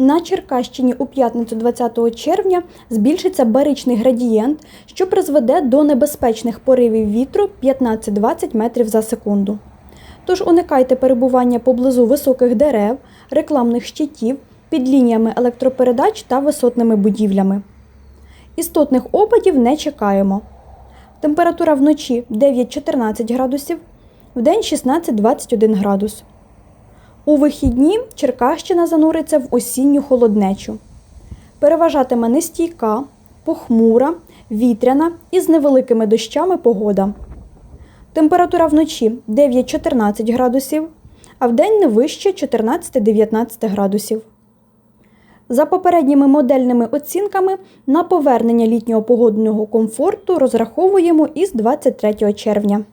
На Черкащині у п'ятницю 20 червня збільшиться баричний градієнт, що призведе до небезпечних поривів вітру 15-20 метрів за секунду. Тож уникайте перебування поблизу високих дерев, рекламних щитів, під лініями електропередач та висотними будівлями. Істотних опадів не чекаємо. Температура вночі 9-14 градусів, вдень 16-21 градус. У вихідні Черкащина зануриться в осінню холоднечу. Переважатиме нестійка, похмура, вітряна і з невеликими дощами погода. Температура вночі 9-14 градусів, а вдень не вище 14-19 градусів. За попередніми модельними оцінками на повернення літнього погодного комфорту розраховуємо із 23 червня.